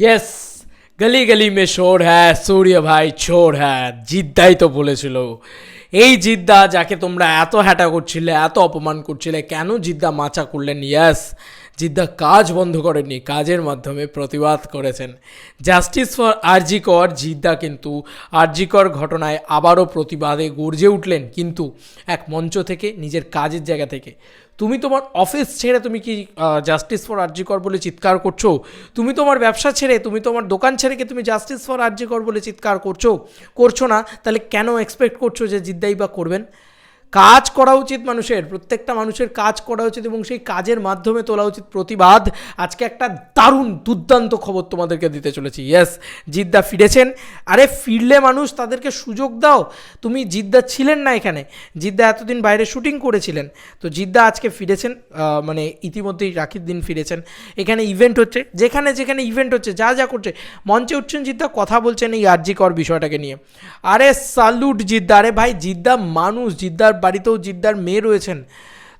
Yes গলি গলি মে শোর হ্যাঁ সূর্য ভাই ছোর হ্যাঁ জিদ্দাই তো বলেছিল। এই জিদ্দা যাকে তোমরা এত হ্যাটা করছিলে, এত অপমান করছিলে, কেন জিদ্দা মাচা করলেন? ইয়াস জিদ্দা কাজ বন্ধ করেননি, কাজের মাধ্যমে প্রতিবাদ করেছেন। জাস্টিস ফর আরজিকর জিদ্দা কিন্তু আরজিকর ঘটনায় আবারও প্রতিবাদে গর্জে উঠলেন, কিন্তু এক মঞ্চ থেকে, নিজের কাজের জায়গা থেকে। তুমি তোমার অফিস ছেড়ে তুমি কি জাস্টিস ফর আরজিকর বলে চিৎকার করছ? তুমি তোমার ব্যবসা ছেড়ে তুমি তোমার দোকান ছেড়ে কি তুমি জাস্টিস ফর আরজিকর বলে চিৎকার করছ? করছ না, তাহলে কেন এক্সপেক্ট করছ যে জিদ্দাই বা করবেন? কাজ করা উচিত মানুষের, প্রত্যেকটা মানুষের কাজ করা উচিত এবং সেই কাজের মাধ্যমে তোলা উচিত প্রতিবাদ। আজকে একটা দারুণ দুর্দান্ত খবর তোমাদেরকে দিতে চলেছি। ইয়েস জিদ্দা ফিরেছেন। আরে, ফিরলে মানুষ তাদেরকে সুযোগ দাও। তুমি জিদ্দা ছিলেন না এখানে। জিদ্দা এতদিন বাইরে শুটিং করেছিলেন। তো জিদ্দা আজকে ফিরেছেন মানে ইতিমধ্যেই রাখির দিন ফিরেছেন। এখানে ইভেন্ট হচ্ছে, যেখানে যেখানে ইভেন্ট হচ্ছে, যা যা করছে। মঞ্চে উঠছেন জিদ্দা, কথা বলছেন এই আর্জিকর বিষয়টাকে নিয়ে। আরে সালুট জিদ্দা। আরে ভাই, জিদ্দা মানুষ, জিদ্দার বাড়িতেও জিদ্দার মেয়ে রয়েছেন।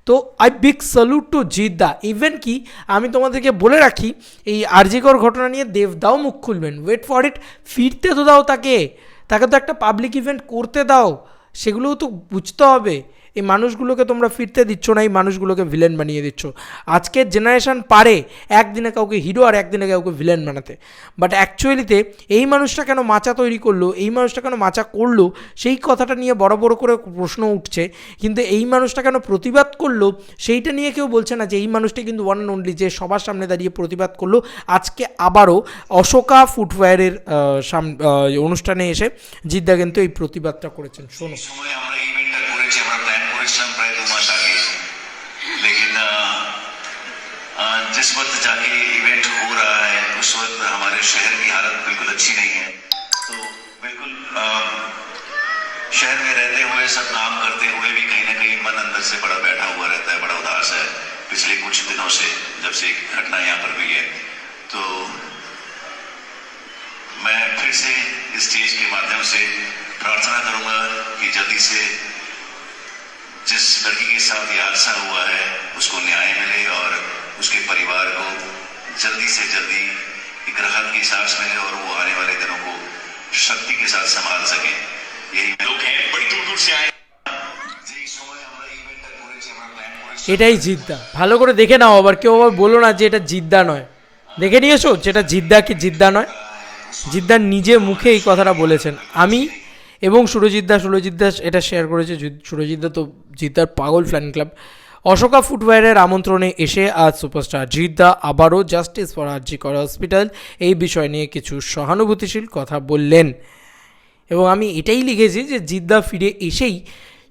তো I big salute to Jitda. Even কি, আমি তোমাদেরকে বলে রাখি, এই আরজিকর ঘটনা নিয়ে দেবদাও মুখ খুলবেন। ওয়েট ফর ইট ফিরতে তো দাও তাকে। তাকে তো একটা পাবলিক ইভেন্ট করতে দাও। সেগুলোও তো বুঝতে হবে। এই মানুষগুলোকে তোমরা ফিরতে দিচ্ছ না, এই মানুষগুলোকে ভিলেন বানিয়ে দিচ্ছ। আজকের জেনারেশন পারে একদিনে কাউকে হিরো আর একদিনে কাউকে ভিলেন বানাতে। বাট অ্যাকচুয়ালিতে এই মানুষটা কেন মাচা তৈরি করল, এই মানুষটা কেন মাচা করল, সেই কথাটা নিয়ে বড় বড় করে প্রশ্ন উঠছে। কিন্তু এই মানুষটা কেন প্রতিবাদ করল, সেইটা নিয়ে কেউ বলছে না যে এই মানুষটি কিন্তু ওয়ান অ্যান্ড অনলি যে সবার সামনে দাঁড়িয়ে প্রতিবাদ করল। আজকে আবারও অশোকা ফুটওয়্যারের সাম- অনুষ্ঠানে এসে জিদ্দা কিন্তু এই প্রতিবাদটা করেছেন। শোনো। সময় আমরা ইভেন্টটা করেছি, আমরা जिस वक्त जाके इवेंट हो रहा है, उस वक्त हमारे शहर की हालत बिल्कुल अच्छी नहीं है। तो बिल्कुल शहर में रहते हुए, सब काम करते हुए भी कहीं ना कहीं मन अंदर से बड़ा बैठा हुआ रहता है, बड़ा उदास है। पिछले कुछ दिनों से, जब से घटना यहाँ पर हुई है। तो मैं फिर से इस स्टेज के माध्यम से प्रार्थना करूँगा कि जल्दी से जिस लड़की के साथ ये हादसा हुआ है, उसको न्याय मिले और उसके परिवार को जल्दी से जल्दी एक राहत की सांस मिले और वो आने वाले दिनों को शक्ति के साथ संभाल सके यही लोग हैं बड़ी दूर दूर से आए যেই সময় আমরা ইভেন্টটা করেছি আমরা প্ল্যান করেছি এটাই জিদ্দা ভালো করে দেখে নাও আবার কেউ আবার বলো না যে এটা জিদ্দা নয় দেখে নিয়েছো যেটা জিদ্দা কি জিদ্দা নয় জিদ্দার নিজে মুখে এই কথাটা বলেছেন আমি এবং সুরজিৎদা সুরজিৎদা এটা শেয়ার করেছে জু- সুরজিৎদা তো জিদ্দার পাগল ফ্যান ক্লাব অশোকা ফুটওয়্যারের আমন্ত্রণে এসে আজ সুপারস্টার জিদ্দা আবারও জাস্টিস ফর কর হসপিটাল এই বিষয় নিয়ে কিছু সহানুভূতিশীল কথা বললেন। এবং আমি এটাই লিখেছি যে জিদ্দা ফিরে এসেই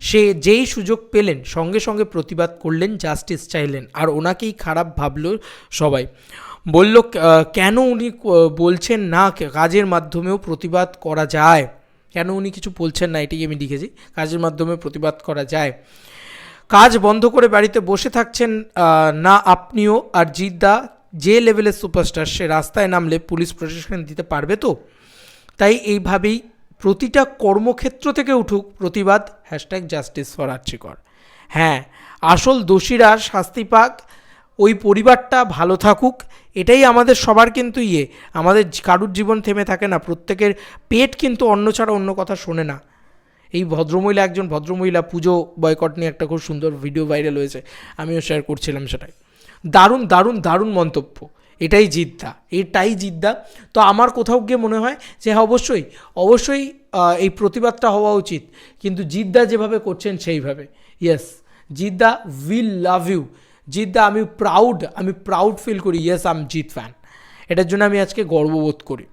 সে যেই সুযোগ পেলেন, সঙ্গে সঙ্গে প্রতিবাদ করলেন, জাস্টিস চাইলেন, আর ওনাকেই খারাপ ভাবল সবাই। বলল কেন উনি বলছেন না? কাজের মাধ্যমেও প্রতিবাদ করা যায়। কেন উনি কিছু বলছেন না? এটাই আমি লিখেছি। কাজের মাধ্যমে প্রতিবাদ করা যায়। কাজ বন্ধ করে বাড়িতে বসে থাকছেন না আপনিও আর জিদ্দা, যে লেভেলের সুপারস্টার সে রাস্তায় নামলে পুলিশ প্রশাসন দিতে পারবে তো? তাই এইভাবেই প্রতিটা কর্মক্ষেত্র থেকে উঠুক প্রতিবাদ হ্যাশট্যাগ জাস্টিস ফর আর্চিকর হ্যাঁ আসল দোষীরা শাস্তি পাক, ওই পরিবারটা ভালো থাকুক, এটাই আমাদের সবার কিন্তু ইয়ে। আমাদের কারুর জীবন থেমে থাকে না, প্রত্যেকের পেট কিন্তু অন্য ছাড়া অন্য কথা শোনে না। এই ভদ্রমহিলা একজন ভদ্রমহিলা পুজো বয়কট নিয়ে একটা খুব সুন্দর ভিডিও ভাইরাল হয়েছে। আমিও শেয়ার করছিলাম সেটাই। দারুণ দারুণ দারুণ মন্তব্য। এটাই জিদ্দা এটাই জিদ্দা। তো আমার কোথাও গিয়ে মনে হয় যে হ্যাঁ অবশ্যই অবশ্যই এই প্রতিবাদটা হওয়া উচিত। কিন্তু জিদ্দা যেভাবে করছেন সেইভাবে। Yes Jitda will love you Jitda, আমি প্রাউড আমি প্রাউড ফিল করি। ইয়েস আম জিৎ ফ্যান এটার জন্য আমি আজকে গর্ববোধ করি।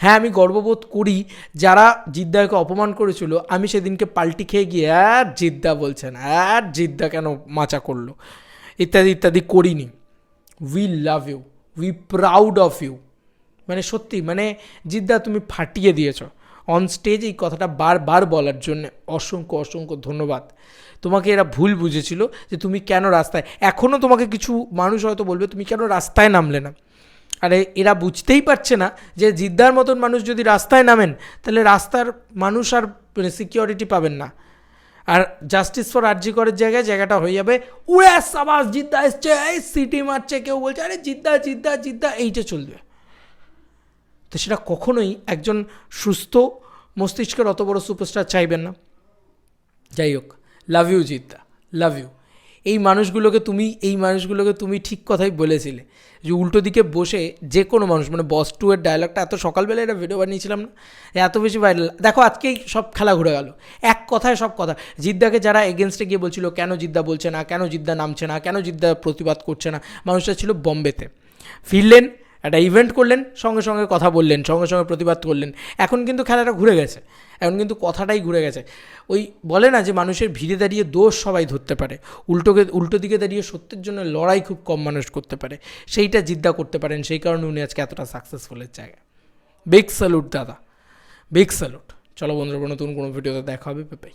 হ্যাঁ আমি গর্ববোধ করি যারা জিদ্দাকে অপমান করেছিল। আমি সেদিনকে পাল্টি খেয়ে গিয়ে, আর জিদ্দা বলছেন আর জিদ্দা কেন মাচা করল? ইত্যাদি ইত্যাদি করিনি। We love you we proud of you মানে সত্যি মানে জিদ্দা তুমি ফাটিয়ে দিয়েছ। অন স্টেজ এই কথাটা বারবার বলার জন্য অসংখ্য অসংখ্য ধন্যবাদ। তোমাকে এরা ভুল বুঝেছিল যে তুমি কেন রাস্তায় এখনও তোমাকে কিছু মানুষ হয়তো বলবে, তুমি কেন রাস্তায় নামলে না? আরে এরা বুঝতেই পারছে না যে জিদ্দার মতন মানুষ যদি রাস্তায় নামেন, তাহলে রাস্তার মানুষ আর সিকিউরিটি পাবেন না। আর জাস্টিস ফর আরজি করের জায়গায় জায়গাটা হয়ে যাবে। উড়ে সাবাস জিদ্দা এসছে, এই সিটি মারছে, কেউ বলছে, আরে জিদ্দা জিদ্দা জিদ্দা, এইটা চলবে। তো সেটা কখনোই একজন সুস্থ মস্তিষ্কের অত বড় সুপারস্টার চাইবেন না। যাই হোক লাভ ইউ জিদ্দা লাভ ইউ এই মানুষগুলোকে তুমি, এই মানুষগুলোকে তুমি ঠিক কথাই বলেছিলে। যে উল্টো দিকে বসে যে কোনো মানুষ মানে বস টু এর ডায়লগটা এত সকালবেলা এটা ভিডিও বানিয়েছিলাম না এত বেশি ভাইরাল দেখো, আজকেই সব খেলা ঘুরে গেল। এক কথায় সব কথা। জিদ্দাকে যারা এগেনস্টে গিয়ে বলছিল, কেন জিদ্দা বলছে না? কেন জিদ্দা নামছে না? কেন জিদ্দা প্রতিবাদ করছে না? মানুষটা ছিল বম্বেতে। ফিরলেন, একটা ইভেন্ট করলেন, সঙ্গে সঙ্গে কথা বললেন, সঙ্গে সঙ্গে প্রতিবাদ করলেন। এখন কিন্তু খেলাটা ঘুরে গেছে। এখন কিন্তু কথাটাই ঘুরে গেছে। ওই বলে না যে মানুষের ভিড়ে দাঁড়িয়ে দোষ সবাই ধরতে পারে। উল্টোকে, উল্টো দিকে দাঁড়িয়ে সত্যের জন্য লড়াই খুব কম মানুষ করতে পারে। সেইটা জিদ্দা করতে পারেন, সেই কারণে উনি আজকে এতটা সাকসেসফুলের জায়গায়। বিগ স্যালুট দাদা। বিগ স্যালুট চলো বন্ধুরা, নতুন কোনো ভিডিওতে দেখা হবে পেপাই